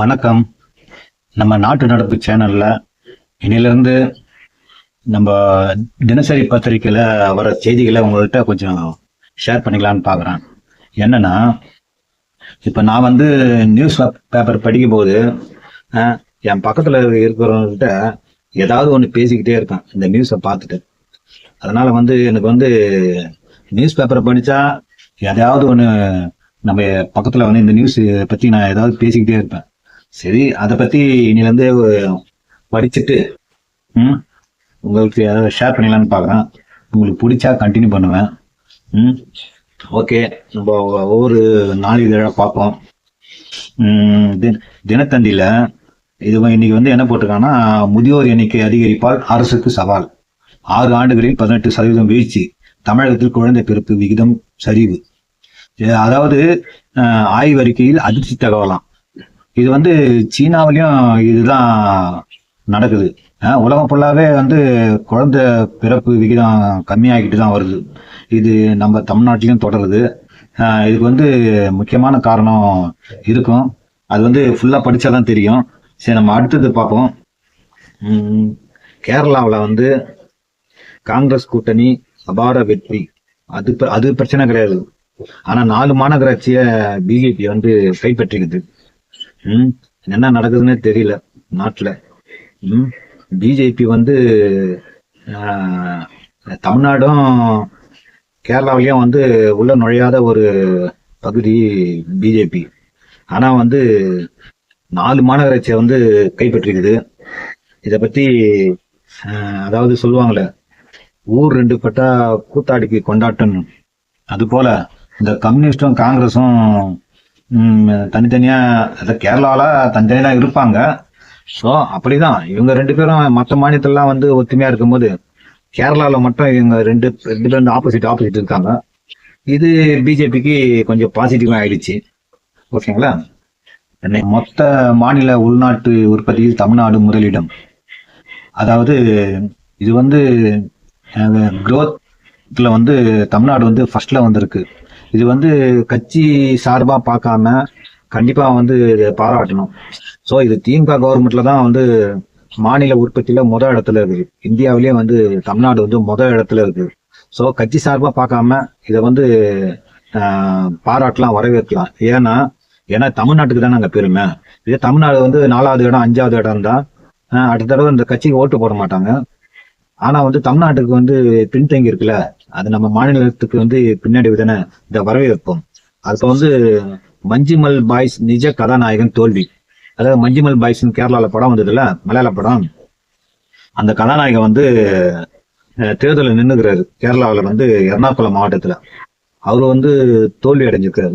வணக்கம். நம்ம நாட்டு நடப்பு சேனல்ல இன்னிலிருந்து நம்ம தினசரி பத்திரிக்கையில வர செய்திகளை உங்கள்கிட்ட கொஞ்சம் ஷேர் பண்ணிக்கலான்னு பார்க்குறேன் என்னன்னா இப்போ நான் வந்து நியூஸ் பேப்பர் படிக்கும்போது என் பக்கத்தில் இருக்கிறவங்ககிட்ட ஏதாவது ஒன்று பேசிக்கிட்டே இருப்பேன் இந்த நியூஸை பார்த்துட்டு. அதனால வந்து எனக்கு வந்து நியூஸ் பேப்பரை படித்தா எதாவது ஒன்று நம்ம பக்கத்தில் வந்து இந்த நியூஸ் பற்றி நான் ஏதாவது பேசிக்கிட்டே இருப்பேன். சரி அதை பற்றி இன்னிலேருந்து படிச்சுட்டு ம் உங்களுக்கு ஏதாவது ஷேர் பண்ணிடலான்னு பார்க்குறேன் உங்களுக்கு பிடிச்சா கண்டினியூ பண்ணுவேன். ம் ஓகே நம்ம ஒவ்வொரு நாளிதழாக பார்ப்போம். தின தி- தினத்தந்தியில் இது இன்னைக்கு வந்து என்ன போட்டிருக்காங்கன்னா முதியோர் எண்ணிக்கை அதிகரிப்பால் அரசுக்கு சவால். ஆறு ஆண்டுகளில் பதினெட்டு சதவீதம் வீழ்ச்சி தமிழகத்தில் குழந்தை பிறப்பு விகிதம் சரிவு. அதாவது ஆய்வறிக்கையில் அதிர்ச்சி தகவலாம். இது வந்து சீனாவிலையும் இதுதான் நடக்குது. உலகம் ஃபுல்லாகவே வந்து குழந்தை பிறப்பு விகிதம் கம்மியாகிட்டு தான் வருது. இது நம்ம தமிழ்நாட்டிலையும் தொடருது. இதுக்கு வந்து முக்கியமான காரணம் இருக்கும். அது வந்து ஃபுல்லாக படிச்சாதான் தெரியும். சரி நம்ம அடுத்தது பார்ப்போம். கேரளாவில் வந்து காங்கிரஸ் கூட்டணி அபார வெற்றி. அது ப- அது பிரச்சனை கிடையாது. ஆனால் நாலு மாநகராட்சியை பிஜேபி வந்து கைப்பற்றிக்குது ம் என்ன நடக்குதுன்னே தெரியல நாட்டில். ம் பிஜேபி வந்து தமிழ்நாடும் கேரளாவிலையும் வந்து உள்ள நுழையாத ஒரு பகுதி பிஜேபி ஆனால் வந்து நாலு மாநகராட்சியை வந்து கைப்பற்றிருக்குது. இதை பற்றி அதாவது சொல்லுவாங்களே ஊர் ரெண்டு பட்டா கூத்தாடிக்கு கொண்டாட்டம். அது போல இந்த கம்யூனிஸ்டும் காங்கிரஸும் தனித்தனியாக கேரளாவில் தனித்தனியாக இருப்பாங்க. ஸோ அப்படிதான். இவங்க ரெண்டு பேரும் மற்ற மாநிலத்திலலாம் வந்து ஒத்துமையாக இருக்கும்போது கேரளாவில் மட்டும் இவங்க ரெண்டு ரெண்டு ரெண்டு ஆப்போசிட் ஆப்போசிட் இருக்காங்க. இது பிஜேபிக்கு கொஞ்சம் பாசிட்டிவாக ஆயிடுச்சு. ஓகேங்களா? இன்னைக்கு மொத்த மாநில உள்நாட்டு உற்பத்தியில் தமிழ்நாடு முதலிடம். அதாவது இது வந்து க்ரோத்தில் வந்து தமிழ்நாடு வந்து ஃபர்ஸ்ட்ல வந்திருக்கு. இது வந்து கட்சி சார்பா பார்க்காம கண்டிப்பா வந்து இதை பாராட்டணும். ஸோ இது திமுக கவர்மெண்ட்ல தான் வந்து மாநில உற்பத்தியில முத இடத்துல இருக்குது. இந்தியாவிலேயே வந்து தமிழ்நாடு வந்து முத இடத்துல இருக்கு ஸோ கட்சி சார்பா பார்க்காம இதை வந்து பாராட்டலாம் வரவேற்கலாம். ஏன்னா ஏன்னா தமிழ்நாட்டுக்கு தான் நாங்கள் பெருமை. இதே தமிழ்நாடு வந்து நாலாவது இடம் அஞ்சாவது இடம் தான் அடுத்த தடவை இந்த கட்சிக்கு ஓட்டு போட மாட்டாங்க. ஆனா வந்து தமிழ்நாட்டுக்கு வந்து பின்தங்கி இருக்குல்ல அது நம்ம மாநிலத்துக்கு வந்து பின்னாடி தானே இந்த வரவேற்போம். அதுக்கு வந்து மஞ்சுமல் பாய்ஸ் நிஜ கதாநாயகன் தோல்வி. அதாவது மஞ்சுமல் பாய்ஸ்னு கேரளால படம் வந்ததுல மலையாள படம். அந்த கதாநாயகன் வந்து அஹ், தேர்தலில் நின்னுக்கிறாரு. கேரளாவில் வந்து எர்ணாகுளம் மாவட்டத்துல. அவர் வந்து தோல்வி அடைஞ்சிருக்காரு.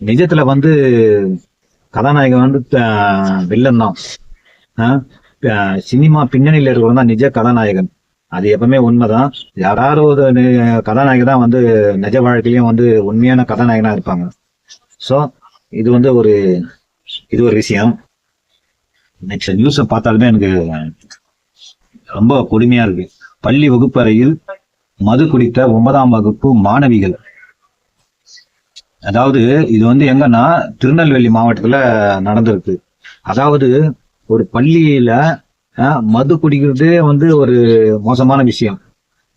நிஜத்துல வந்து கதாநாயகன் வந்து வில்லன் தான் ஆஹ் சினிமா பின்னணியில் இருக்கிறவங்க தான் நிஜ கதாநாயகன். அது எப்பவுமே உண்மைதான். யாராவது ஒரு நி- கதாநாயகன் தான் வந்து நிஜ வாழ்க்கையிலையும் வந்து உண்மையான கதாநாயகனா இருப்பாங்க. ஸோ இது வந்து ஒரு இது ஒரு விஷயம். நெக்ஸ்ட் நியூஸை பார்த்தாலுமே எனக்கு ரொம்ப கொடுமையா இருக்கு. பள்ளி வகுப்பறையில் மது குடித்த ஒன்பதாம் வகுப்பு மாணவிகள். அதாவது இது வந்து எங்கன்னா திருநெல்வேலி மாவட்டத்துல நடந்திருக்கு. அதாவது ஒரு பள்ளியில மது குடிக்கிறதே வந்து ஒரு மோசமான விஷயம்.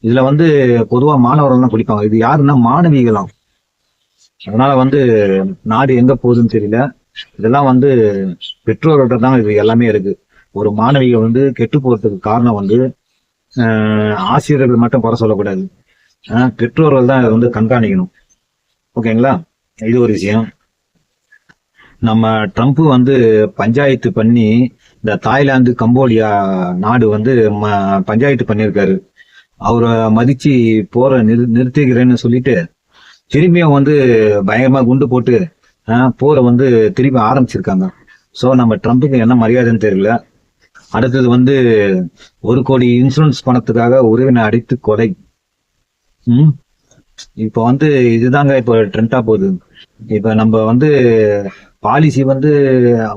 இதுல வந்து பொதுவா மாணவர்கள் தான் குடிப்பாங்க. இது யாருன்னா மாணவிகளாம். அதனால வந்து நாடு எங்க போகுதுன்னு தெரியல. இதெல்லாம் வந்து பெற்றோர்கிட்ட தான் இது எல்லாமே இருக்கு. ஒரு மாணவிகள் வந்து கெட்டு போறதுக்கு காரணம் வந்து ஆசிரியர்கள் மட்டும் குறை சொல்லக்கூடாது. பெற்றோர்கள் தான் இதை வந்து கண்காணிக்கணும். ஓகேங்களா? இது ஒரு விஷயம். நம்ம ட்ரம்ப் வந்து பஞ்சாயத்து பண்ணி இந்த தாய்லாந்து கம்போடியா நாடு வந்து ம- பஞ்சாயத்து பண்ணியிருக்காரு அவரை மதிச்சு போற நிறு நிறுத்திக்கிறேன்னு சொல்லிட்டு திரும்பியும் வந்து பயங்கரமா குண்டு போட்டு ஆஹ், போரை வந்து திரும்பி ஆரம்பிச்சிருக்காங்க. ஸோ நம்ம ட்ரம்ப்புக்கு என்ன மரியாதைன்னு தெரியல. அடுத்தது வந்து ஒரு கோடி இன்சூரன்ஸ் பணத்துக்காக உறவினை அடித்து கொலை. ம்? இப்போ வந்து இதுதாங்க இப்போ ட்ரெண்டா போகுது. இப்போ நம்ம வந்து பாலிசி வந்து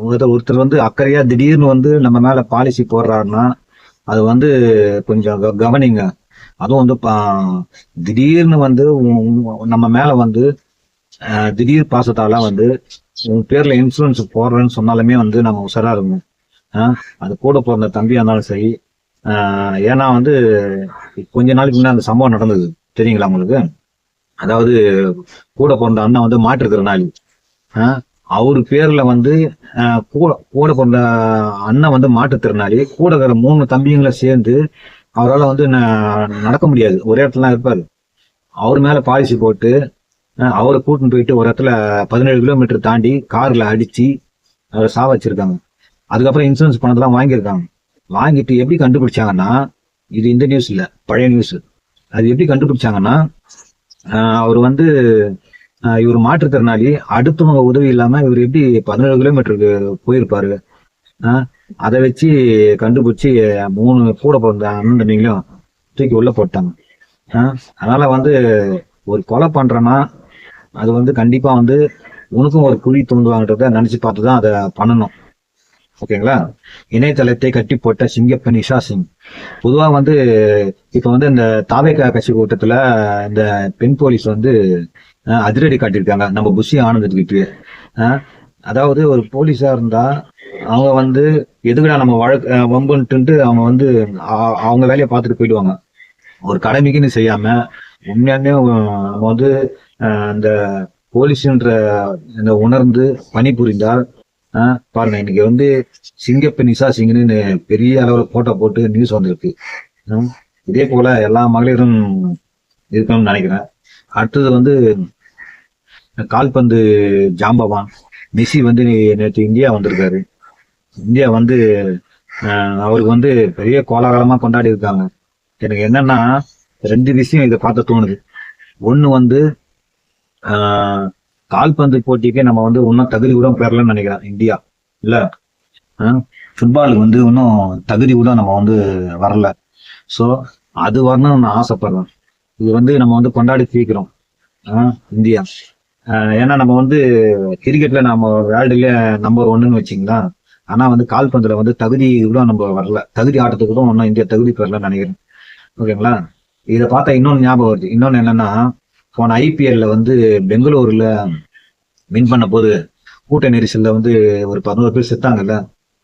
ஒருத்தர் ஒருத்தர் வந்து அக்கறையா திடீர்னு வந்து நம்ம மேல பாலிசி போடுறாருன்னா அது வந்து கொஞ்சம் க- கவனிங்க. அதுவும் வந்து பா- திடீர்னு வந்து உ- நம்ம மேல வந்து திடீர் பாசத்தால வந்து உன் பேர்ல இன்சூரன்ஸ் போடுறேன்னு சொன்னாலுமே வந்து நம்ம உஷாரா இருக்கணும். அது கூட பிறந்த தம்பியா இருந்தாலும் சரி ஏன்னா வந்து கொஞ்ச நாளைக்கு முன்னாடி அந்த சம்பவம் நடந்தது. தெரியுங்களா உங்களுக்கு? அதாவது கூட பிறந்த அண்ணன் வந்து மாற்றுத்திறனாளி ஆ, அவர் பேர்ல வந்து கூட கூட பிறந்த அண்ணன் வந்து மாற்றுத்திறனாளி. கூட இருக்கிற மூணு தம்பிங்களை சேர்ந்து அவரால் வந்து ந- நடக்க முடியாது. ஒரே இடத்துல இருப்பார். அவர் மேல பாலிசி போட்டு அவரை கூட்டின்னு போயிட்டு ஒரு இடத்துல பதினேழு கிலோமீட்டர் தாண்டி கார்ல அடிச்சு அவரை சாவச்சிருக்காங்க அதுக்கப்புறம் இன்சூரன்ஸ் பணத்தெல்லாம் வாங்கியிருக்காங்க. வாங்கிட்டு எப்படி கண்டுபிடிச்சாங்கன்னா இது இந்த நியூஸ் இல்லை பழைய நியூஸ் அது எப்படி கண்டுபிடிச்சாங்கன்னா அவர் வந்து இவர் மாற்றுத்திறனாளி அடுத்தவங்க உதவி இல்லாம இவர் எப்படி பதினேழு கிலோமீட்டருக்கு போயிருப்பாரு? அதை வச்சு கண்டுபிடிச்சி மூணு கூட பிறந்த அண்ணன் தம்பிங்களையும் தூக்கி உள்ள போட்டாங்க. அதனால வந்து ஒரு கொலை பண்றேன்னா அது வந்து கண்டிப்பா வந்து உனக்கும் ஒரு குழி தூண்டுவாங்கன்றத நினைச்சு பார்த்து தான் அதை பண்ணணும். ஓகேங்களா? இணையதளத்தை கட்டி போட்ட சிங்கப்பன் இஷா சிங். பொதுவா வந்து இப்ப வந்து இந்த தாவேக்கா கட்சி கூட்டத்துல இந்த பெண் போலீஸ் வந்து அதிரடி காட்டியிருக்காங்க. நம்ம புஷி ஆனந்தத்துக்கிட்டு அதாவது ஒரு போலீஸா இருந்தா அவங்க வந்து எதுக்குடா நம்ம வழக்கு வம்புன்ட்டு அவங்க வந்து அவங்க வேலையை பார்த்துட்டு போயிடுவாங்க. ஒரு கடமைக்குன்னு செய்யாம உண்மையாலுமே நம்ம வந்து அந்த போலீஸ்ன்ற இந்த உணர்ந்து பணிபுரிந்தால் பாருங்க இன்னைக்கு வந்து சிங்கப்ப நிசா சிங்னு பெரிய அளவில் போட்டோ போட்டு நியூஸ் வந்திருக்கு. இதே போல எல்லா மகளிரும் இருக்கணும்னு நினைக்கிறேன். அடுத்தது வந்து கால்பந்து ஜாம்பவான். மெஸ்ஸி வந்து நேற்று இந்தியா வந்திருக்காரு. இந்தியா வந்து அவருக்கு வந்து பெரிய கோலாகலமாக கொண்டாடி இருக்காங்க. எனக்கு என்னன்னா ரெண்டு விஷயம் இதை பார்த்து தோணுது. ஒன்று வந்து கால்பந்து போட்டிக்கு நம்ம வந்து இன்னும் தகுதி கூட பெறலன்னு நினைக்கிறேன் இந்தியா. இல்லை? ஃபுட்பாலுக்கு வந்து இன்னும் தகுதி கூட நம்ம வந்து வரல. ஸோ அது வரணும்னு நான் ஆசைப்படுறேன். இது வந்து நம்ம வந்து கொண்டாடி தீக்கிறோம் இந்தியா. ஏன்னா நம்ம வந்து கிரிக்கெட்ல நம்ம வேர்ல்டுல நம்பர் ஒன்னுன்னு வச்சிங்களா? ஆனா வந்து கால்பந்துல வந்து தகுதி கூட நம்ம வரல. தகுதி ஆட்டத்துக்கு கூட ஒன்றும் இந்தியா தகுதி பெறலன்னு நினைக்கிறேன். ஓகேங்களா? இதை பார்த்தா இன்னொன்று ஞாபகம் வருது. இன்னொன்று என்னன்னா போன ஐபிஎல்ல வந்து பெங்களூர்ல வின் பண்ண போது கூட்ட நெரிசல்ல வந்து ஒரு பதினோரு பேர் செத்தாங்கல்ல?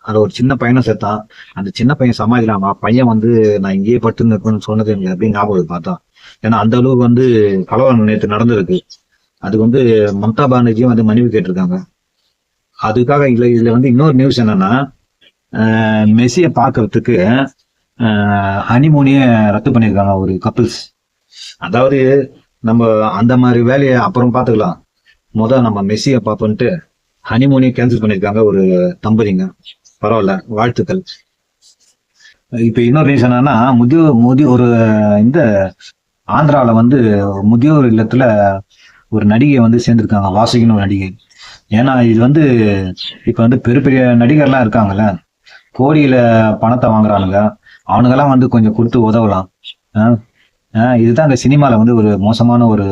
அதில் ஒரு சின்ன பையனும் செத்தான். அந்த சின்ன பையன் சமாளிக்கலாமா பையன் வந்து நான் இங்கேயே பட்டு நிற்கணும்னு சொன்னது எனக்கு அப்படின்னு ஞாபகம் பார்த்தோம் ஏன்னா அந்த அளவுக்கு வந்து கலவரம் நேற்று நடந்திருக்கு. அதுக்கு வந்து மம்தா பானர்ஜியும் வந்து மன்னிப்பு கேட்டிருக்காங்க. அதுக்காக இல்லை இதுல வந்து இன்னொரு நியூஸ் என்னன்னா ஆஹ் மெஸ்ஸியை பார்க்கறதுக்கு ஹனிமூனியே ரத்து பண்ணியிருக்காங்க ஒரு கப்புள்ஸ் அதாவது நம்ம அந்த மாதிரி வேலையை அப்புறம் பார்த்துக்கலாம். முத நம்ம மெஸ்ஸியை பார்ப்போன்ட்டு ஹனிமூனியை கேன்சல் பண்ணியிருக்காங்க ஒரு தம்பதிங்க. பரவாயில்ல வாழ்த்துக்கள். இப்ப இன்னொரு ரீசன் என்னன்னா முதி முதி ஒரு இந்த ஆந்திராவில் வந்து முதியோர் இல்லத்தில் ஒரு நடிகை வந்து சேர்ந்துருக்காங்க வாசுகின்னு ஒரு நடிகை. ஏன்னா இது வந்து இப்போ வந்து பெரிய பெரிய நடிகர்லாம் இருக்காங்கல்ல. கோடியில் பணத்தை வாங்குறானுங்க. அவனுங்கெல்லாம் வந்து கொஞ்சம் கொடுத்து உதவலாம். இதுதான் அந்த சினிமாவில் வந்து ஒரு மோசமான ஒரு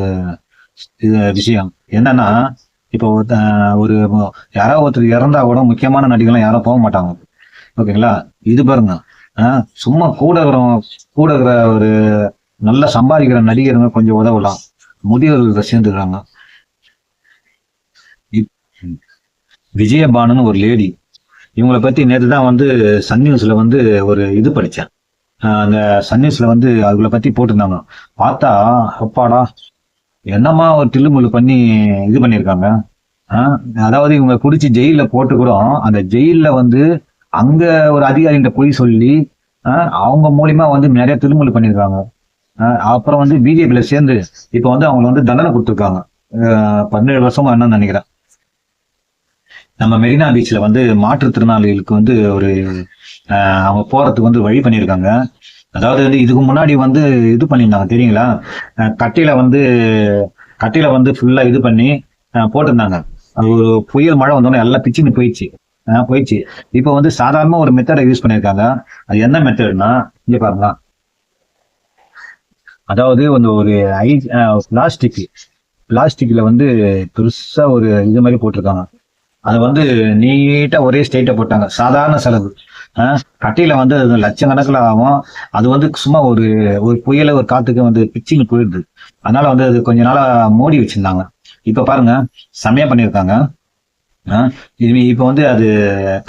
இது விஷயம். என்னன்னா இப்போ ஒரு யாரோ யாராவது ஒருத்தர் இறந்தா கூட முக்கியமான நடிகர்லாம் யாரும் போக மாட்டாங்க. ஓகேங்களா? இது பாருங்க. சும்மா கூட இருக்கிறவங்க கூட இருக்கிற ஒரு நல்லா சம்பாதிக்கிற நடிகருங்க கொஞ்சம் உதவலாம். முதியோர்கள் சேர்ந்துக்கிறாங்க. விஜயபானுன்னு ஒரு லேடி இவங்களை பத்தி நேற்று தான் வந்து சன் நியூஸ்ல வந்து ஒரு இது படித்தேன் அந்த சன் நியூஸ்ல வந்து அவங்கள பத்தி போட்டிருந்தாங்க. பார்த்தா அப்பாடா என்னம்மா ஒரு தில்லுமுள்ளு பண்ணி இது பண்ணியிருக்காங்க? அதாவது இவங்க குடிச்சு ஜெயில போட்டு கூட அந்த ஜெயிலில் வந்து அங்க ஒரு அதிகாரிகிட்ட போய் சொல்லி அவங்க மூலியமா வந்து நிறைய தில்லுமுள்ளு பண்ணியிருக்காங்க. அப்புறம் வந்து பிஜேபியில சேர்ந்து இப்போ வந்து அவங்க வந்து தண்டனை கொடுத்துருக்காங்க. பதினேழு வருஷமா என்னன்னு நினைக்கிறேன். நம்ம மெரினா பீச்ல வந்து மாற்றுத்திறனாளிகளுக்கு வந்து ஒரு அவங்க போறதுக்கு வந்து வழி பண்ணியிருக்காங்க. அதாவது வந்து இதுக்கு முன்னாடி வந்து இது பண்ணியிருந்தாங்க தெரியுங்களா? ஆஹ் கட்டையில வந்து கட்டையில வந்து ஃபுல்லா இது பண்ணி போட்டிருந்தாங்க. அது ஒரு புயல் மழை வந்தோடனே எல்லாம் பிச்சுன்னு போயிடுச்சு. போயிடுச்சு. இப்போ வந்து சாதாரணமாக ஒரு மெத்தடை யூஸ் பண்ணியிருக்காங்க. அது என்ன மெத்தட்னா இங்கே பாருங்களா அதாவது வந்து ஒரு ஐ பிளாஸ்டிக் பிளாஸ்டிக்ல வந்து பெருசா ஒரு இது மாதிரி போட்டிருக்காங்க. அது வந்து நீட்டா ஒரே ஸ்டேட்டை போட்டாங்க. சாதாரண செலவு. ஆஹ் வந்து அது லட்சக்கணக்கில் ஆகும். அது வந்து சும்மா ஒரு ஒரு புயல ஒரு காத்துக்கு வந்து பிச்சிங் போயிடுது. அதனால வந்து அது கொஞ்ச நாளா மூடி வச்சிருந்தாங்க. இப்ப பாருங்க செமையா பண்ணியிருக்காங்க. ஆ, இது இப்போ வந்து அது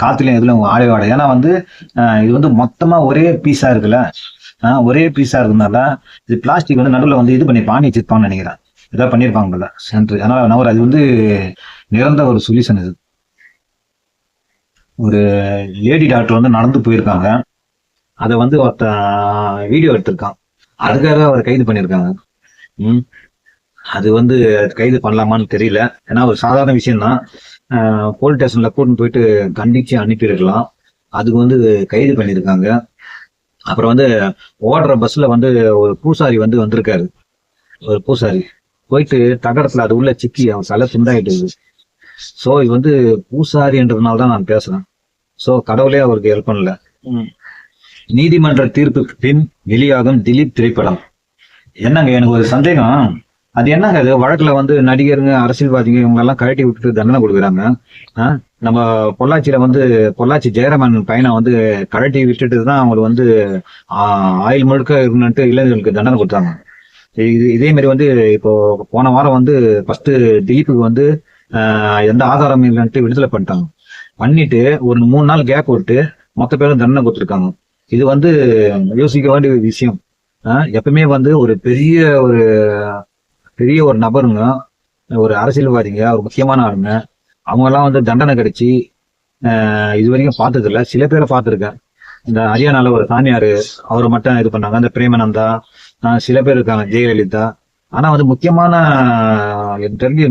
காத்துலயும் இதுல ஆடவே ஆடாது ஏன்னா வந்து இது வந்து மொத்தமா ஒரே பீஸா இருக்குல்ல. ஒரே பீஸா இருக்கிறதுனால இது பிளாஸ்டிக் வந்து நடுவில் வந்து இது பண்ணி பாணி வச்சிருப்பான்னு நினைக்கிறேன். இதாக பண்ணியிருப்பாங்கல்ல சென்ட்ரு அதனால நவர் அது வந்து நிரந்த ஒரு சொல்யூஷன் இது. ஒரு லேடி டாக்டர் வந்து நடந்து போயிருக்காங்க. அதை வந்து ஒருத்த வீடியோ எடுத்திருக்கான். அதுக்காக அவர் கைது பண்ணியிருக்காங்க. ம். அது வந்து கைது பண்ணலாமான்னு தெரியல. ஏன்னா ஒரு சாதாரண விஷயம்தான். போலீஸ் ஸ்டேஷன்ல கூட்டின்னு போயிட்டு கண்டிச்சு அனுப்பியிருக்கலாம். அதுக்கு வந்து கைது பண்ணியிருக்காங்க. அப்புறம் வந்து ஓடுற பஸ்ல வந்து ஒரு பூசாரி வந்து வந்திருக்காரு. ஒரு பூசாரி. போயிட்டு தகரத்துல அது உள்ள சிக்கி அவன் தலை துண்டாயிட்டு ஸோ இது வந்து பூசாரின்றதுனால தான் நான் பேசுறேன். ஸோ கடவுளே அவருக்கு ஹெல்ப் பண்ணல. நீதிமன்ற தீர்ப்புக்கு பின் வெளியாகும் திலீப் திரைப்படம். என்னங்க எனக்கு ஒரு சந்தேகம். அது என்னங்க அது? வழக்குல வந்து நடிகருங்க அரசியல்வாதிங்க இவங்க எல்லாம் கழட்டி விட்டுட்டு தண்டனை கொடுக்குறாங்க. நம்ம பொள்ளாச்சியில வந்து பொள்ளாச்சி ஜெயராமன் பையனை வந்து கழட்டி விட்டுட்டு தான் அவங்களுக்கு வந்து ஆ, ஆயுள் முழுக்க இருந்துட்டு இளைஞர்களுக்கு தண்டனை கொடுத்தாங்க. இது இதே மாதிரி வந்து இப்போ போன வாரம் வந்து ஃபர்ஸ்ட் திலீப்புக்கு வந்து எந்த ஆதாரமும் இல்லைன்ட்டு விடுதலை பண்ணிட்டாங்க. பண்ணிட்டு ஒரு மூணு நாள் கேப் விட்டு மொத்த பேரும் தண்டனை கொடுத்துருக்காங்க. இது வந்து யோசிக்க வேண்டிய ஒரு விஷயம். எப்பவுமே வந்து ஒரு பெரிய ஒரு பெரிய ஒரு நபருங்க ஒரு அரசியல்வாதிங்க ஒரு முக்கியமான ஆளுங்க. அவங்கெல்லாம் வந்து தண்டனை கிடைச்சி இது வரைக்கும் பார்த்ததில்ல. சில பேரை பார்த்துருக்கேன். இந்த ஹரியானால ஒரு சாமியார் அவரை மட்டும் இது பண்ணாங்க. அந்த பிரேமநந்தா சில பேர் இருக்காங்க ஜெயலலிதா. ஆனா வந்து முக்கியமான தெரிஞ்சு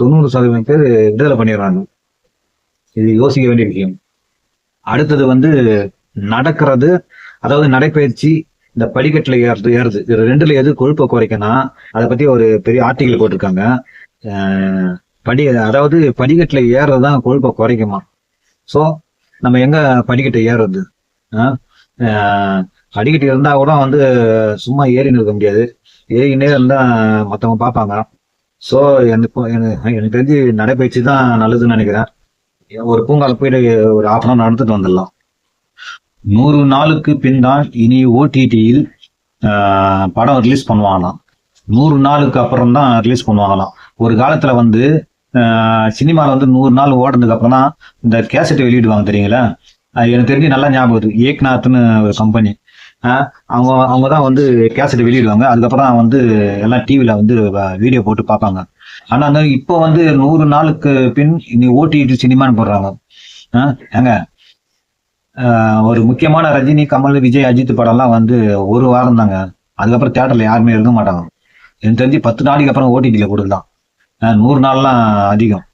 தொண்ணூறு சதவீதம் பேர் விடுதலை பண்ணிடுறாங்க. இது யோசிக்க வேண்டிய விஷயம். அடுத்தது வந்து நடக்கிறது அதாவது நடைப்பயிற்சி இந்த படிக்கட்டுல ஏறுறது ஏறுது. இது ரெண்டுல எது கொழுப்பை குறைக்கணும் அதை பத்தி ஒரு பெரிய ஆர்டிகல் போட்டிருக்காங்க. படி அதாவது படிக்கட்டுல ஏறுறது தான் கொழுப்பை குறைக்குமா? ஸோ நம்ம எங்க படிக்கட்டை ஏறுறது? படிக்கட்டு இருந்தா கூட வந்து சும்மா ஏறின்னு இருக்க முடியாது. ஏறினே இருந்தா மற்றவங்க பார்ப்பாங்க. ஸோ எனக்கு எனக்கு தெரிஞ்சு நடைபயிற்சி தான் நல்லதுன்னு நினைக்கிறேன். ஒரு பூங்கால போயிட்டு ஒரு ஆஃப் அன் நடந்துட்டு வந்துடலாம். நூறு நாளுக்கு பின் தான் இனி ஓடிடியில் படம் ரிலீஸ் பண்ணுவாங்களாம். நூறு நாளுக்கு அப்புறம் தான் ரிலீஸ் பண்ணுவாங்களாம். ஒரு காலத்தில் வந்து சினிமாவில் வந்து நூறு நாள் ஓடுனதுக்கு அப்புறம் தான் இந்த கேசட்டை வெளியிடுவாங்க தெரியுங்களா? அது எனக்கு தெரிஞ்சு நல்லா ஞாபகம் இருக்கு ஏக்நாத்னு ஒரு கம்பெனி அவங்க அவங்க தான் வந்து கேசட் வெளியிடுவாங்க. அதுக்கப்புறம் தான் வந்து எல்லாம் டிவியில் வந்து வீடியோ போட்டு பார்ப்பாங்க. ஆனால் இப்போ வந்து நூறு நாளுக்கு பின் இனி ஓடிடி சினிமான்னு போடுறாங்க. ஆ, ஏங்க ஒரு முக்கியமான ரஜினி கமல் விஜய் அஜித் படம்லாம் வந்து ஒரு வாரம் தாங்க. அதுக்கப்புறம் தேட்டரில் யாருமே இருக்க மாட்டாங்க. எனக்கு தெரிஞ்சு பத்து நாளைக்கு அப்புறம் ஓடிடியில் கொடுக்கலாம். நூறு நாள்லாம் அதிகம்.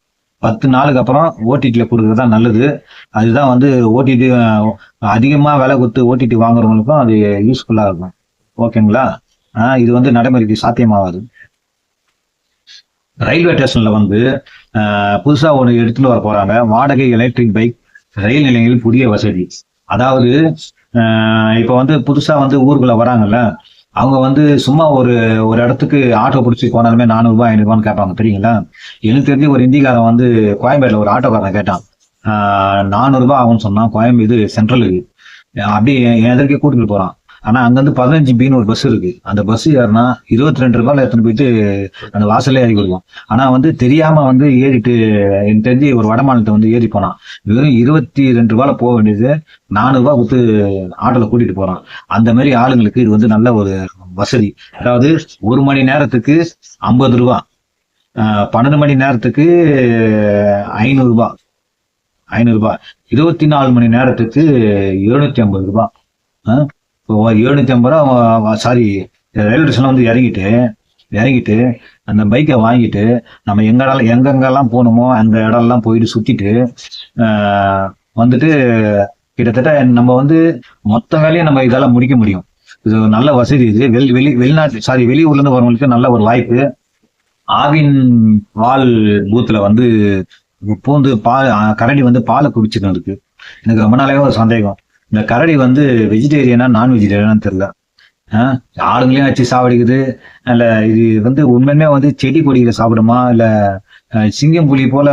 பத்து நாளுக்கு அப்புறம் ஓடிடியில் கொடுக்குறது தான் நல்லது. அதுதான் வந்து ஓடிடி அதிகமாக விலை கொடுத்து ஓடிடி வாங்குறவங்களுக்கும் அது யூஸ்ஃபுல்லாக இருக்கும். ஓகேங்களா? இது வந்து நடைமுறைக்கு சாத்தியமாகாது. ரயில்வே ஸ்டேஷனில் வந்து புதுசாக ஒன்று எடுத்துகிட்டு வர போகிறாங்க வாடகை எலக்ட்ரிக் பைக் ரயில் நிலையங்களில் புதிய வசதி. அதாவது இப்போ இப்ப வந்து புதுசா வந்து ஊருக்குள்ள வராங்கல்ல அவங்க வந்து சும்மா ஒரு ஒரு இடத்துக்கு ஆட்டோ பிடிச்சி போனாலுமே நானூறுபா ஐநூறுபான்னு கேட்பாங்க தெரியுங்களா? எனக்கு தெரிஞ்சு ஒரு இந்திக்காரன் வந்து கோயம்பேட்டில் ஒரு ஆட்டோக்காரன் கேட்டான். நானூறுபா ஆகும்னு சொன்னான் கோயம்பு இது சென்ட்ரலுக்கு அப்படியே என் எதற்கே கூட்டிட்டு போறான். ஆனா அங்கிருந்து பதினஞ்சு பின்னு ஒரு பஸ் இருக்கு. அந்த பஸ் ஏறினா இருபத்தி ரெண்டு ரூபாயில எடுத்துன்னு போயிட்டு அந்த வாசலே ஏறி கொடுக்கும் ஆனா வந்து தெரியாம வந்து ஏறிட்டு எனக்கு தெரிஞ்சு ஒரு வடமாநிலத்தை வந்து ஏறி போனான் வெறும் இருபத்தி ரெண்டு ரூபாயில போக வேண்டியது நானூறு ரூபாய் கொடுத்து ஆட்டோல கூட்டிட்டு போறான். அந்த மாதிரி ஆளுங்களுக்கு இது வந்து நல்ல ஒரு வசதி. அதாவது ஒரு மணி நேரத்துக்கு ஐம்பது ரூபா பன்னெண்டு மணி நேரத்துக்கு ஐநூறுரூபா ஐநூறுரூபா இருபத்தி நாலு மணி நேரத்துக்கு எழுநூத்தி ஐம்பது ரூபா எழுநூத்தி ஐம்பது ரூபா சாரி ரயில்வே ஸ்டேஷன்ல வந்து இறங்கிட்டு இறங்கிட்டு அந்த பைக்கை வாங்கிட்டு நம்ம எங்க எங்கெங்கெல்லாம் போகணுமோ அந்த இடம்லாம் போயிட்டு சுத்திட்டு வந்துட்டு கிட்டத்தட்ட நம்ம வந்து மொத்த வேலையும் நம்ம இதெல்லாம் முடிக்க முடியும். இது நல்ல வசதி இது. வெளி வெளி வெளிநாட்டு சாரி வெளியூர்ல இருந்து வரவங்களுக்கு நல்ல ஒரு வாய்ப்பு. ஆவின் பால் பூத்துல வந்து பூந்து பால் கரடி வந்து பாலை குடிச்சுட்டு எனக்கு ரொம்ப நாளாவே ஒரு சந்தேகம். இந்த கரடி வந்து வெஜிடேரியனா நான் வெஜிடேரியனான்னு தெரியல. ஆளுங்களையும் வச்சு சாப்பிடுக்குது இல்ல இது வந்து உண்மையுமே வந்து செடி கொடிகளை சாப்பிடுமா? இல்ல சிங்கம் புலி போல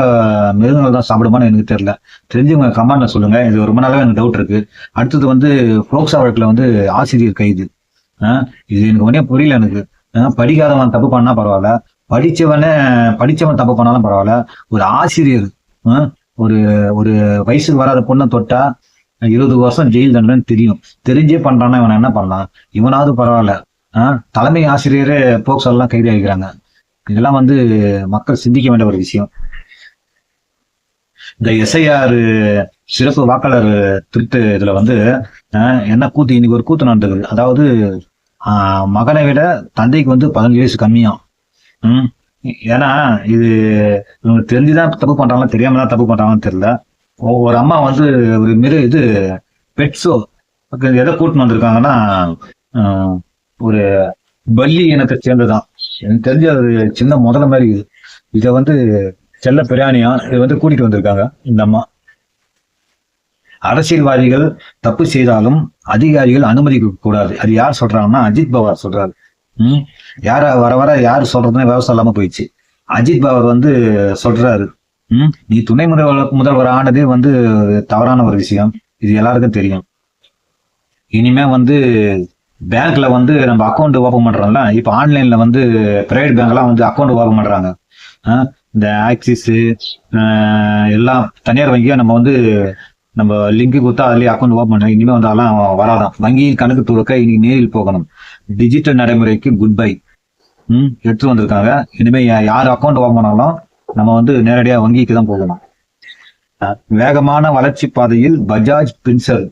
மிருகங்கள் தான் சாப்பிடுமான்னு எனக்கு தெரியல. தெரிஞ்சவங்க கமெண்ட்ல சொல்லுங்க. இது ரொம்ப நாளாவே எனக்கு டவுட் இருக்கு. அடுத்தது வந்து போக்சா வழக்கில் வந்து ஆசிரியர் கைது. ஆ, இது எனக்கு ஒன்றே புரியல எனக்கு. ஆ, படிக்காதவன் தப்பு பண்ணா பரவாயில்ல. படித்தவனே படிச்சவன் தப்பு பண்ணாலும் பரவாயில்ல. ஒரு ஆசிரியர் ஆ, ஒரு ஒரு வயசுக்கு வராத பொண்ணை தொட்டா இருபது வருஷம் ஜெயில் தண்டனை தெரியும். தெரிஞ்சே பண்றான்னா இவன் என்ன பண்ணலாம்? இவனாவது பரவாயில்ல. ஆஹ் தலைமை ஆசிரியரே போக்சோ எல்லாம் கைது ஆகிக்கிறாங்க. இதெல்லாம் வந்து மக்கள் சிந்திக்க வேண்டிய ஒரு விஷயம். இந்த எஸ்ஐஆர் சிறப்பு வாக்காளர் திருட்டு இதுல வந்து ஆஹ், என்ன கூத்து இன்னைக்கு ஒரு கூத்து நடந்தது. அதாவது மகனை விட தந்தைக்கு வந்து பதினஞ்சு வயசு கம்மியாம். ஏன்னா இது இவங்க தெரிஞ்சுதான் தப்பு பண்றாங்களா தெரியாம தான் தப்பு பண்றாங்கன்னு தெரியல. ஒரு அம்மா வந்து ஒரு மிரு இது பெட்ஸோ எதை கூட்டின்னு வந்திருக்காங்கன்னா ஒரு பல்லி இனத்தை சேர்ந்ததுதான். எனக்கு தெரிஞ்ச ஒரு சின்ன முதல்ல மாதிரி இது. இதை வந்து செல்ல பிராணியா இதை வந்து கூட்டிட்டு வந்திருக்காங்க இந்த அம்மா. அரசியல்வாதிகள் தப்பு செய்தாலும் அதிகாரிகள் அனுமதிக்க கூடாது. அது யார் சொல்றாங்கன்னா அஜித் பவார் சொல்றாரு. ம்? யார வர வர யார் சொல்றதுன்னு விவசாயம் இல்லாம போயிடுச்சு. அஜித் பவார் வந்து சொல்றாரு நீ துணை முதல்வர் முதல்வர் ஆனதே வந்து தவறான ஒரு விஷயம். இது எல்லாருக்கும் தெரியும். இனிமே வந்து பேங்க்ல வந்து நம்ம அக்கௌண்ட் ஓபன் பண்றோம்ல இப்போ ஆன்லைன்ல வந்து பிரைவேட் பேங்க்லாம் வந்து அக்கௌண்ட் ஓபன் பண்றாங்க. இந்த ஆக்சிஸ் எல்லாம் தனியார் வங்கியா நம்ம வந்து நம்ம லிங்க் கொடுத்தா அதுலயே அக்கௌண்ட் ஓபன் பண்ண இனிமே வந்து அதெல்லாம் வராதான் வங்கியில் கணக்கு துவக்க இனி நேரில் போகணும். டிஜிட்டல் நடைமுறைக்கு குட் பை ம்? எடுத்து வந்திருக்காங்க. இனிமே யார் அக்கௌண்ட் ஓபன் பண்ணாலும் நம்ம வந்து நேரடியாக வங்கிக்கு தான் போகலாம் வேகமான வளர்ச்சி பாதையில் பஜாஜ் பின்சல்.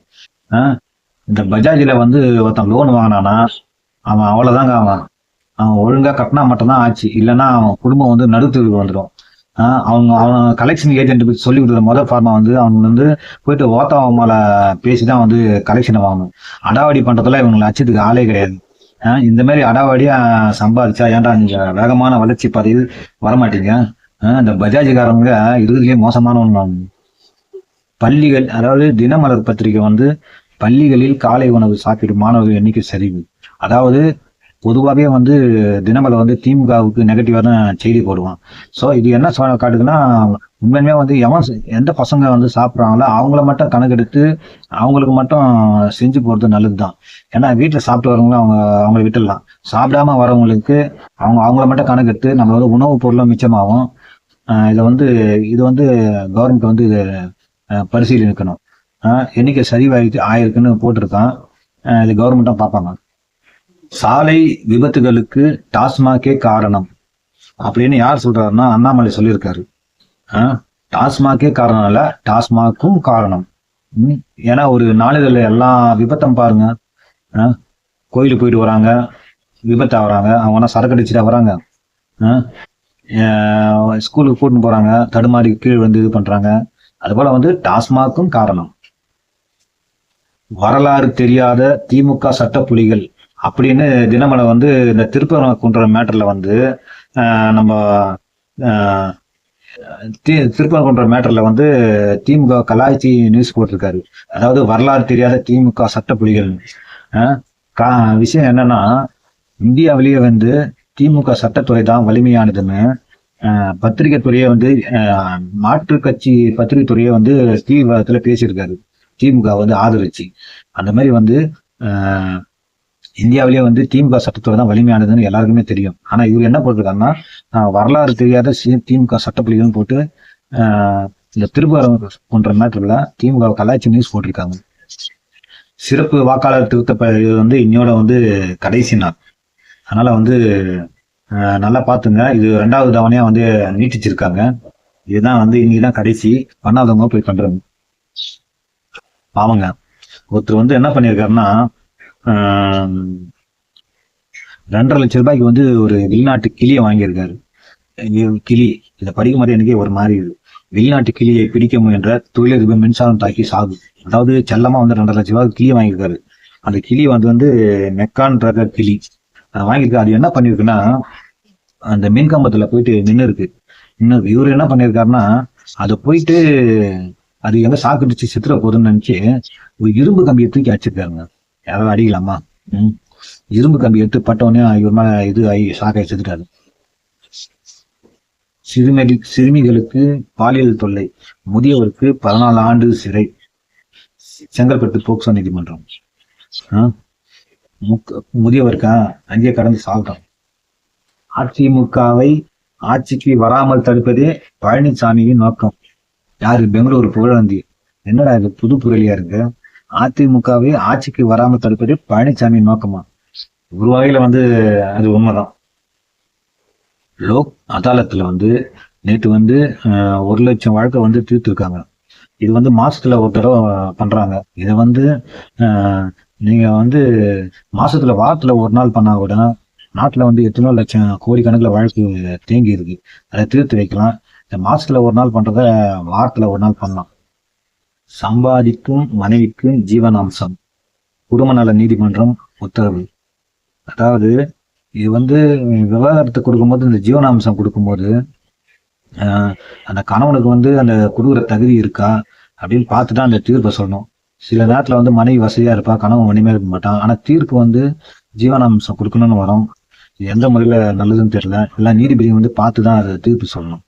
இந்த பஜாஜில் வந்து ஒருத்தன் லோன் வாங்கினானா அவன் அவ்வளோதாங்க அவன் அவன் ஒழுங்காக கட்டினா மட்டும்தான் ஆச்சு. இல்லைன்னா அவன் குடும்பம் வந்து நடுத்தருக்கு வந்துடும். அவங்க அவன் கலெக்ஷன் ஏஜென்ட் சொல்லி கொடுத்த முதல் ஃபார்மா வந்து அவங்க வந்து போயிட்டு ஓத்தாவ மேலே பேசி தான் வந்து கலெக்ஷனை வாங்கணும். அடாவடி பண்றதுல இவங்களை அச்சத்துக்கு ஆளே கிடையாது. இந்த மாதிரி அடாவடியாக சம்பாதிச்சா ஏன்டா நீங்கள் வேகமான வளர்ச்சி பாதையில் வரமாட்டீங்க? அந்த இந்த பஜாஜ்காரங்க மோசமான மோசமானவங்க பள்ளிகள் அதாவது தினமலர் பத்திரிகை வந்து பள்ளிகளில் காலை உணவு சாப்பிடும் மாணவர்கள் எண்ணிக்கை சரிவு. அதாவது பொதுவாகவே வந்து தினமலர் வந்து திமுகவுக்கு நெகட்டிவாக தான் செய்தி போடுவான். ஸோ இது என்ன காட்டுதுன்னா உண்மையுமே வந்து எவன் எந்த பசங்க வந்து சாப்பிட்றாங்களோ அவங்கள மட்டும் கணக்கெடுத்து அவங்களுக்கு மட்டும் செஞ்சு போகிறது நல்லது தான் ஏன்னா வீட்டில் சாப்பிட்டு வரவங்களும் அவங்க அவங்கள விட்டுடலாம். சாப்பிடாம வரவங்களுக்கு அவங்க அவங்கள மட்டும் கணக்கெடுத்து நம்ம வந்து உணவுப் பொருளும் மிச்சமாகும். இதை வந்து இது வந்து கவர்மெண்ட் வந்து இதை ஆஹ் பரிசீலிக்கணும். எண்ணிக்கை சரிவாயிட்டு ஆயிருக்குன்னு போட்டிருக்கான். இது கவர்மெண்ட்டாக பார்ப்பாங்க. சாலை விபத்துகளுக்கு டாஸ்மாகே காரணம். அப்படின்னு யார் சொல்றாருன்னா அண்ணாமலை சொல்லியிருக்காரு. டாஸ்மாகே காரணம் இல்லை டாஸ்மாக்கும் காரணம். ம், ஏன்னா ஒரு நாளிதழில் எல்லா விபத்தம் பாருங்க. கோயிலுக்கு போயிட்டு வராங்க விபத்து ஆகுறாங்க அவங்க சரக்கு அடிச்சுட்டு வராங்க. ஸ்கூலுக்கு கூட்டின்னு போகிறாங்க தடுமாறி கீழே வந்து இது பண்ணுறாங்க அதுபோல் வந்து டாஸ்மாக்கும் காரணம். வரலாறு தெரியாத திமுக சட்டப்புலிகள் அப்படின்னு தினமலை வந்து இந்த திருப்பரங்குன்றம் மேட்டரில் வந்து நம்ம ஆஹ் தி- திருப்பரங்குன்றம் மேட்டரில் வந்து திமுக கலாய்ச்சி நியூஸ் போட்டிருக்காரு. அதாவது வரலாறு தெரியாத திமுக சட்டப்புலிகள். கா- விஷயம் என்னன்னா இந்தியாவிலேயே வந்து திமுக சட்டத்துறை தான் வலிமையானதுன்னு பத்திரிகை துறையை வந்து மாற்று கட்சி பத்திரிகை துறையை வந்து தீவிரத்துல பேசியிருக்காரு. திமுக வந்து ஆதரிச்சு. அந்த மாதிரி வந்து இந்தியாவிலேயே வந்து திமுக சட்டத்துறை தான் வலிமையானதுன்னு எல்லாருக்குமே தெரியும். ஆனா இவர் என்ன போட்டிருக்காருன்னா வரலாறு தெரியாத திமுக சட்டப்புலிகள்னு போட்டு இந்த திருப்பரம் போன்ற மேட்டர்ல திமுக கலாச்சி நியூஸ் போட்டிருக்காங்க. சிறப்பு வாக்காளர் திருத்த இது வந்து இன்னையோட வந்து கடைசி நாள். அதனால வந்து ஆஹ் நல்லா பார்த்துங்க. இது ரெண்டாவது தவணையா வந்து நீட்டிச்சிருக்காங்க. இதுதான் வந்து இன்னைக்குதான் கடைசி. பண்ணாதவங்க போய் பண்றாங்க ஆமாங்க ஒருத்தர் வந்து என்ன பண்ணியிருக்காருன்னா ஆஹ் ரெண்டரை லட்சம் ரூபாய்க்கு வந்து ஒரு வெளிநாட்டு கிளியை வாங்கியிருக்காரு. கிளி. இதை படிக்கும் போது எனக்கே ஒரு மாதிரி இது. வெளிநாட்டு கிளியை பிடிக்க முயன்ற தொழிலதிபர் மின்சாரம் தாக்கி சாகு அதாவது செல்லமா வந்து ரெண்டரை லட்ச ரூபாய்க்கு கிளி வாங்கியிருக்காரு. அந்த கிளி வந்து வந்து மெக்கான் ரக கிளி. அதை வாங்கியிருக்காரு அது என்ன பண்ணிருக்குன்னா அந்த மின் கம்பத்துல போயிட்டு நின்று இருக்கு இன்னும் இவர் என்ன பண்ணியிருக்காருன்னா அதை போயிட்டு அது எங்க சாக்கிடுச்சு சித்திர போதுன்னு நினைச்சு ஒரு இரும்பு கம்பியை தூக்கி அடிச்சிருக்காருங்க. யாராவது அடிக்கலாமா? ம். இரும்பு கம்பி எடுத்து பட்டவொடனே இவர் மேல இது ஆகி சாக்கை செத்துட்டாரு. சிறுமி சிறுமிகளுக்கு பாலியல் தொல்லை முதியவருக்கு பதினாலு ஆண்டு சிறை செங்கல்பட்டு போக்சோ நீதிமன்றம். ஆ? முதியவருக்கா? அங்கேயே கடந்து சாப்பிட்டான் அதிமுகவை ஆட்சிக்கு வராமல் தடுப்பதே பழனிசாமியின் நோக்கம். யாரு? பெங்களூர் புகழந்தி. என்னடா இது? புது புரளியா இருக்கு? அதிமுகவே ஆட்சிக்கு வராமல் தடுப்பதே பழனிசாமி நோக்கமா? ஒரு வகையில வந்து அது உண்மைதான். லோக் அதாலத்துல வந்து நேற்று வந்து ஒரு லட்சம் வழக்கை வந்து தீர்த்துருக்காங்க. இது வந்து மாசத்துல ஒரு தடவை பண்றாங்க. இதை வந்து நீங்கள் நீங்க வந்து மாசத்துல வாரத்துல ஒரு நாள் பண்ணா கூட நாட்டுல வந்து எத்தனையோ லட்சம் கோடிக்கணக்கில் வழக்கு தேங்கி இருக்கு. அதை தீர்த்து வைக்கலாம். இந்த மாசத்துல ஒரு நாள் பண்றத வாரத்துல ஒரு நாள் பண்ணலாம். சம்பாதிக்கும் மனைவிக்கும் ஜீவனாம்சம். குடும்ப நல நீதிமன்றம் உத்தரவு. அதாவது இது வந்து விவாகரத்து கொடுக்கும்போது இந்த ஜீவனாம்சம் கொடுக்கும்போது அந்த கணவனுக்கு வந்து அந்த கொடுக்குற தகுதி இருக்கா அப்படின்னு பார்த்துட்டு அந்த தீர்ப்பை சொல்லணும். சில நேரத்தில் வந்து மனைவி வசதியாக இருப்பா கணவன் மணிமே இருக்க மாட்டான். ஆனால் தீர்ப்பு வந்து ஜீவனாம்சம் கொடுக்கணும்னு வரும். எந்த முறையில் நல்லதுன்னு தெரியல. எல்லாம் நீதிபதி வந்து பார்த்து தான் அதை தீர்ப்பு சொல்லணும்.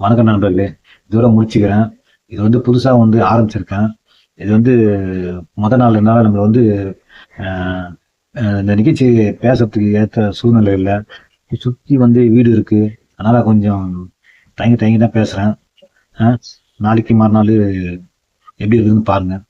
வணக்கம் நண்பர்களே. இதோட முடிச்சுக்கிறேன். இது வந்து புதுசாக வந்து ஆரம்பிச்சிருக்கேன். இது வந்து முத நாள் இருந்தாலும் நம்ம வந்து இந்த நிகழ்ச்சி பேசுறதுக்கு ஏற்ற சூழ்நிலை இல்லை. சுற்றி வந்து வீடு இருக்குது அதனால் கொஞ்சம் தயங்கி தயங்கி தான் பேசுகிறேன் நாளைக்கு மறுநாள் எப்படி இருக்குதுன்னு பாருங்கள்